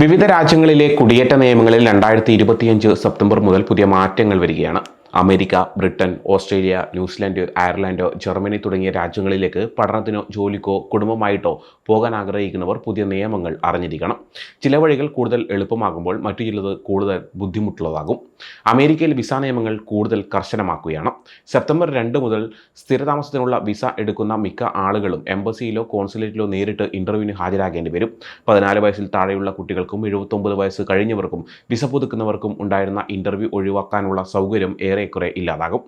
വിവിധ രാജ്യങ്ങളിലെ കുടിയേറ്റ നിയമങ്ങളിൽ രണ്ടായിരത്തി ഇരുപത്തിയഞ്ച് സെപ്റ്റംബർ മുതൽ പുതിയ മാറ്റങ്ങൾ വരികയാണ്. America Britain Australia New Zealand Ireland Germany തുടങ്ങിയ രാജ്യങ്ങളിലേക്ക് പഠനത്തിനോ ജോലിക്കോ കുടുംബമായിട്ടോ പോകാൻ ആഗ്രഹിക്കുന്നവർ പുതിയ നിയമങ്ങൾ അറിഞ്ഞിരിക്കണം. ചില വഴികൾ കൂടുതൽ എളുപ്പമാകുമ്പോൾ മറ്റു ചിലത് കൂടുതൽ ബുദ്ധിമുട്ടുള്ളതാകും. അമേരിക്കയിൽ വിസ നിയമങ്ങൾ കൂടുതൽ കർശനമാക്കുകയാണ്. സെപ്റ്റംബർ രണ്ട് മുതൽ സ്ഥിരതാമസത്തിനുള്ള വിസ എടുക്കുന്ന മിക്ക ആളുകളും എംബസിയിലോ കോൺസുലേറ്റിലോ നേരിട്ട് ഇന്റർവ്യൂവിന് ഹാജരാകേണ്ടി വരും. പതിനാല് വയസ്സിൽ താഴെയുള്ള കുട്ടികൾക്കും എഴുപത്തൊമ്പത് വയസ്സ് കഴിഞ്ഞവർക്കും വിസ പുതുക്കുന്നവർക്കും ഉണ്ടായിരുന്ന ഇന്റർവ്യൂ ഒഴിവാക്കാനുള്ള സൗകര്യം ഏറെക്കുറെ ഇല്ലാതാകും.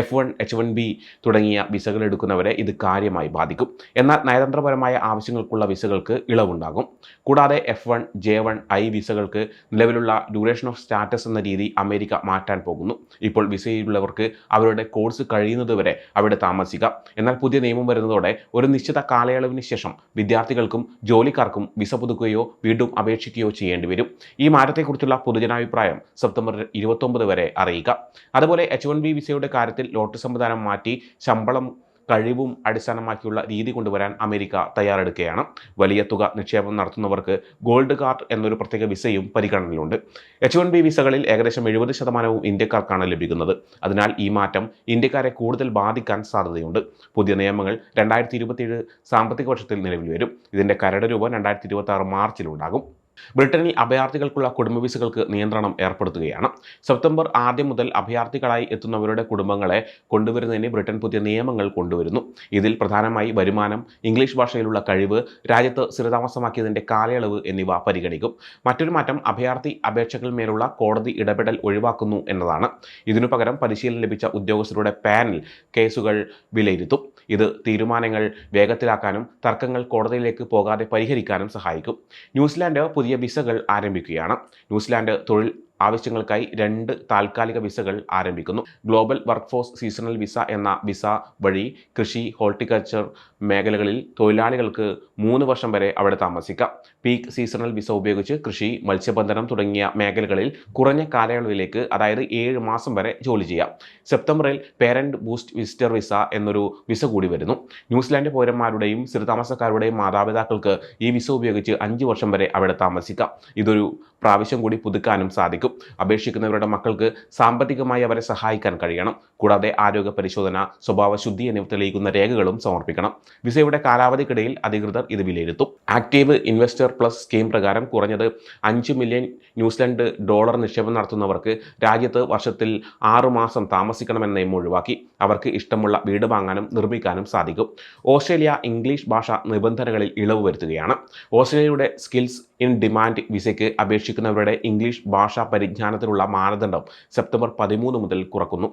F one H one B തുടങ്ങിയ വിസകൾ എടുക്കുന്നവരെ ഇത് കാര്യമായി ബാധിക്കും. എന്നാൽ നയതന്ത്രപരമായ ആവശ്യങ്ങൾക്കുള്ള വിസകൾക്ക് ഇളവുണ്ടാകും. കൂടാതെ F one J one I വിസകൾക്ക് നിലവിലുള്ള ഡ്യൂറേഷൻ ഓഫ് സ്റ്റാറ്റസ് എന്ന രീതി അമേരിക്ക മാറ്റാൻ പോകുന്നു. ഇപ്പോൾ വിസയിലുള്ളവർക്ക് അവരുടെ കോഴ്സ് കഴിയുന്നതുവരെ അവിടെ താമസിക്കാം. എന്നാൽ പുതിയ നിയമം വരുന്നതോടെ ഒരു നിശ്ചിത കാലയളവിന് ശേഷം വിദ്യാർത്ഥികൾക്കും ജോലിക്കാർക്കും വിസ പുതുക്കുകയോ വീണ്ടും അപേക്ഷിക്കുകയോ ചെയ്യേണ്ടി വരും. ഈ മാറ്റത്തെക്കുറിച്ചുള്ള പൊതുജനാഭിപ്രായം സെപ്റ്റംബർ ഇരുപത്തൊമ്പത് വരെ അറിയിക്കുക അതുപോലെ എച്ച് വൺ ബി വിസയുടെ കാര്യത്തിൽ ലോട്ടറി സംവിധാനം മാറ്റി ശമ്പളം കഴിവും അടിസ്ഥാനമാക്കിയുള്ള രീതി കൊണ്ടുവരാൻ അമേരിക്ക തയ്യാറെടുക്കുകയാണ്. വലിയ തുക നിക്ഷേപം നടത്തുന്നവർക്ക് ഗോൾഡ് കാർഡ് എന്നൊരു പ്രത്യേക വിസയും പരിഗണനയിലുണ്ട്. എച്ച് വൺ ബി വിസകളിൽ ഏകദേശം എഴുപത് ശതമാനവും ഇന്ത്യക്കാർക്കാണ് ലഭിക്കുന്നത്. അതിനാൽ ഈ മാറ്റം ഇന്ത്യക്കാരെ കൂടുതൽ ബാധിക്കാൻ സാധ്യതയുണ്ട്. പുതിയ നിയമങ്ങൾ രണ്ടായിരത്തി ഇരുപത്തിയേഴ് സാമ്പത്തിക വർഷത്തിൽ നിലവിൽ വരും. ഇതിന്റെ കരട് രൂപം രണ്ടായിരത്തി ഇരുപത്തി ആറ് മാർച്ചിലുണ്ടാകും ബ്രിട്ടനിൽ അഭയാർത്ഥികൾക്കുള്ള കുടുംബ വിസകൾക്ക് നിയന്ത്രണം ഏർപ്പെടുത്തുകയാണ്. സെപ്റ്റംബർ ആദ്യം മുതൽ അഭയാർത്ഥികളായി എത്തുന്നവരുടെ കുടുംബങ്ങളെ കൊണ്ടുവരുന്നതിന് ബ്രിട്ടൻ പുതിയ നിയമങ്ങൾ കൊണ്ടുവരുന്നു. ഇതിൽ പ്രധാനമായി വരുമാനം ഇംഗ്ലീഷ് ഭാഷയിലുള്ള കഴിവ് രാജ്യത്ത് സ്ഥിരതാമസമാക്കിയതിന്റെ കാലയളവ് എന്നിവ പരിഗണിക്കും. മറ്റൊരു മാറ്റം അഭയാർത്ഥി അപേക്ഷകളിന്മേലുള്ള കോടതി ഇടപെടൽ ഒഴിവാക്കുന്നു എന്നതാണ്. ഇതിനു പകരം പരിശീലനം ലഭിച്ച ഉദ്യോഗസ്ഥരുടെ പാനൽ കേസുകൾ വിലയിരുത്തും. ഇത് തീരുമാനങ്ങൾ വേഗത്തിലാക്കാനും തർക്കങ്ങൾ കോടതിയിലേക്ക് പോകാതെ പരിഹരിക്കാനും സഹായിക്കും. ന്യൂസിലാൻഡ് പുതിയ വിസകൾ ആരംഭിക്കുകയാണ്. ന്യൂസിലാൻഡ് തൊഴിൽ ആവശ്യങ്ങൾക്കായി രണ്ട് താൽക്കാലിക വിസകൾ ആരംഭിക്കുന്നു. Global work force seasonal visa എന്ന വിസ വഴി കൃഷി ഹോർട്ടിക്കൾച്ചർ മേഖലകളിൽ തൊഴിലാളികൾക്ക് മൂന്ന് വർഷം വരെ അവിടെ താമസിക്കാം. പീക്ക് സീസണൽ വിസ ഉപയോഗിച്ച് കൃഷി മത്സ്യബന്ധനം തുടങ്ങിയ മേഖലകളിൽ കുറഞ്ഞ കാലയളവിലേക്ക് അതായത് ഏഴ് മാസം വരെ ജോലി ചെയ്യാം. സെപ്റ്റംബറിൽ പേരന്റ് ബൂസ്റ്റ് വിസിറ്റർ വിസ എന്നൊരു വിസ കൂടി വരുന്നു. ന്യൂസിലാൻഡ് പൗരന്മാരുടെയും സ്ഥിരതാമസക്കാരുടെയും മാതാപിതാക്കൾക്ക് ഈ വിസ ഉപയോഗിച്ച് അഞ്ച് വർഷം വരെ അവിടെ താമസിക്കാം. ഇതൊരു പ്രാവശ്യം കൂടി പുതുക്കാനും സാധിക്കും. അപേക്ഷിക്കുന്നവരുടെ മക്കൾക്ക് സാമ്പത്തികമായി അവരെ സഹായിക്കാൻ കഴിയണം. കൂടാതെ ആരോഗ്യ പരിശോധന സ്വഭാവ ശുദ്ധി എന്നിവ തെളിയിക്കുന്ന രേഖകളും സമർപ്പിക്കണം. വിസയുടെ കാലാവധിക്കിടയിൽ അധികൃതർ ഇത് വിലയിരുത്തും. ആക്റ്റീവ് ഇൻവെസ്റ്റർ പ്ലസ് സ്കീം പ്രകാരം കുറഞ്ഞത് അഞ്ച് മില്യൺ ന്യൂസിലൻഡ് ഡോളർ നിക്ഷേപം നടത്തുന്നവർക്ക് രാജ്യത്ത് വർഷത്തിൽ ആറു മാസം താമസിക്കണമെന്ന നിയമം ഒഴിവാക്കി അവർക്ക് ഇഷ്ടമുള്ള വീട് വാങ്ങാനും നിർമ്മിക്കാനും സാധിക്കും. ഓസ്ട്രേലിയ ഇംഗ്ലീഷ് ഭാഷ നിബന്ധനകളിൽ ഇളവ് വരുത്തുകയാണ്. ഓസ്ട്രേലിയയുടെ സ്കിൽസ് ഇൻ ഡിമാൻഡ് വിസയ്ക്ക് അപേക്ഷിക്കുന്നവരുടെ ഇംഗ്ലീഷ് ഭാഷാ പരിജ്ഞാനത്തിനുള്ള മാനദണ്ഡം സെപ്റ്റംബർ പതിമൂന്ന് മുതൽ കുറക്കുന്നു.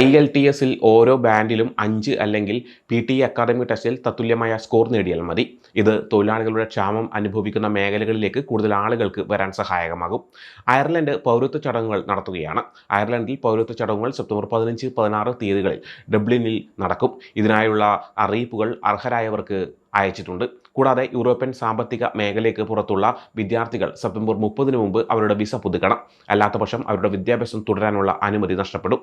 ഐ എൽ ടി എസിൽ ഓരോ ബാൻഡിലും അഞ്ച് അല്ലെങ്കിൽ പി ടി അക്കാദമി ടെസ്റ്റിൽ തത്തുല്യമായ സ്കോർ നേടിയാൽ മതി. ഇത് തൊഴിലാളികളുടെ ക്ഷാമം അനുഭവിക്കുന്ന മേഖലകളിലേക്ക് കൂടുതൽ ആളുകൾക്ക് വരാൻ സഹായകമാകും. അയർലൻഡ് പൗരത്വ ചടങ്ങുകൾ നടത്തുകയാണ്. അയർലൻഡിൽ പൗരത്വ ചടങ്ങുകൾ സെപ്റ്റംബർ പതിനഞ്ച് പതിനാറ് തീയതികളിൽ ഡബ്ലിനിൽ നടക്കും. ഇതിനായുള്ള അറിയിപ്പുകൾ അർഹരായവർക്ക് അയച്ചിട്ടുണ്ട്. കൂടാതെ യൂറോപ്യൻ സാമ്പത്തിക മേഖലയ്ക്ക് പുറത്തുള്ള വിദ്യാർത്ഥികൾ സെപ്റ്റംബർ മുപ്പതിന് മുമ്പ് അവരുടെ വിസ പുതുക്കണം. അല്ലാത്തപക്ഷം അവരുടെ വിദ്യാഭ്യാസം തുടരാനുള്ള അനുമതി നഷ്ടപ്പെടും.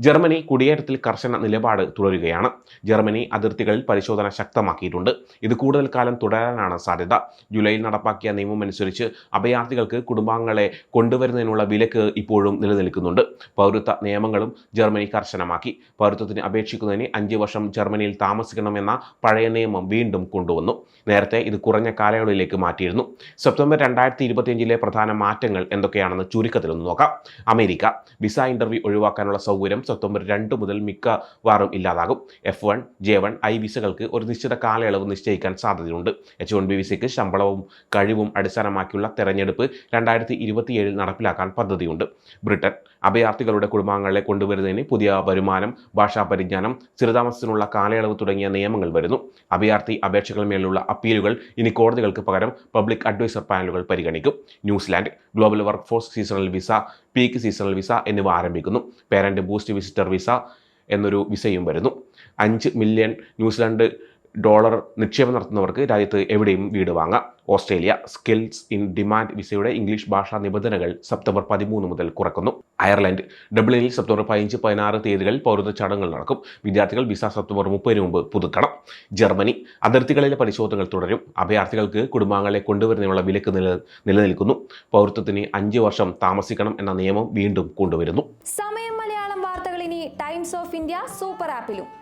ജർമ്മനി കുടിയേറ്റത്തിൽ കർശന നിലപാട് തുടരുകയാണ്. ജർമ്മനി അതിർത്തികളിൽ പരിശോധന ശക്തമാക്കിയിട്ടുണ്ട്. ഇത് കൂടുതൽ കാലം തുടരാനാണ് സാധ്യത. ജൂലൈയിൽ നടപ്പാക്കിയ നിയമമനുസരിച്ച് അഭയാർത്ഥികൾക്ക് കുടുംബാംഗങ്ങളെ കൊണ്ടുവരുന്നതിനുള്ള വിലക്ക് ഇപ്പോഴും നിലനിൽക്കുന്നുണ്ട്. പൗരത്വ നിയമങ്ങളും ജർമ്മനി കർശനമാക്കി. പൗരത്വത്തിന് അപേക്ഷിക്കുന്നതിന് അഞ്ച് വർഷം ജർമ്മനിയിൽ താമസിക്കണമെന്ന പഴയ നിയമം വീണ്ടും കൊണ്ടുവന്നു. നേരത്തെ ഇത് കുറഞ്ഞ കാലയളവിലേക്ക് മാറ്റിയിരുന്നു. സെപ്റ്റംബർ രണ്ടായിരത്തി ഇരുപത്തിയഞ്ചിലെ പ്രധാന മാറ്റങ്ങൾ എന്തൊക്കെയാണെന്ന് ചുരുക്കത്തിലൊന്ന് നോക്കാം. അമേരിക്ക വിസ ഇന്റർവ്യൂ ഒഴിവാക്കാനുള്ള സൗകര്യം സെപ്റ്റംബർ രണ്ട് മുതൽ മിക്കവാറും ഇല്ലാതാകും. F one J one I വിസകൾക്ക് ഒരു നിശ്ചിത കാലയളവ് നിശ്ചയിക്കാൻ സാധ്യതയുണ്ട്. എച്ച് വൺ ബി വിസയ്ക്ക് ശമ്പളവും കഴിവും അടിസ്ഥാനമാക്കിയുള്ള തെരഞ്ഞെടുപ്പ് രണ്ടായിരത്തി ഇരുപത്തിയേഴിൽ നടപ്പിലാക്കാൻ പദ്ധതിയുണ്ട്. ബ്രിട്ടൻ അഭയാർത്ഥികളുടെ കുടുംബാംഗങ്ങളെ കൊണ്ടുവരുന്നതിന് പുതിയ വരുമാനം ഭാഷാ പരിജ്ഞാനം സ്ഥിരതാമസത്തിനുള്ള കാലയളവ് തുടങ്ങിയ നിയമങ്ങൾ വരുന്നു. അഭയാർത്ഥി അപേക്ഷകൾ മേലുള്ള അപ്പീലുകൾ ഇനി കോടതികൾക്ക് പകരം പബ്ലിക് അഡ്വൈസർ പാനലുകൾ പരിഗണിക്കും. New Zealand global work force seasonal visa peak seasonal visa എന്നിവ ആരംഭിക്കുന്നു. പേരന്റ് ബൂസ്റ്റ് വിസിറ്റർ വിസ എന്നൊരു വിസയും വരുന്നു. അഞ്ച് മില്യൺ ന്യൂസിലാൻഡ് ഡോളർ നിക്ഷേപം നടത്തുന്നവർക്ക് രാജ്യത്ത് എവിടെയും വീട് വാങ്ങാം. ഓസ്ട്രേലിയ സ്കിൽസ് ഇൻ ഡിമാൻഡ് വിസയുടെ ഇംഗ്ലീഷ് ഭാഷാ നിബന്ധനകൾ സെപ്റ്റംബർ പതിമൂന്ന് മുതൽ കുറക്കുന്നു. അയർലൻഡ് ഡബ്ലിനിൽ സെപ്റ്റംബർ പതിനഞ്ച് പതിനാറ് തീയതികളിൽ പൗരത്വ ചടങ്ങുകൾ നടക്കും. വിദ്യാർത്ഥികൾ വിസ സെപ്റ്റംബർ മുപ്പതിന് മുമ്പ് പുതുക്കണം. ജർമ്മനി അതിർത്തികളിലെ പരിശോധനകൾ തുടരും. അഭയാർത്ഥികൾക്ക് കുടുംബാംഗങ്ങളെ കൊണ്ടുവരുന്നതിനുള്ള വിലക്ക് നില നിലനിൽക്കുന്നു. പൗരത്വത്തിന് അഞ്ച് വർഷം താമസിക്കണം എന്ന നിയമം വീണ്ടും കൊണ്ടുവരുന്നു. സമയം മലയാളം വാർത്തകൾ ഇനി ടൈംസ് ഓഫ് ഇന്ത്യ സൂപ്പർ ആപ്പിലും.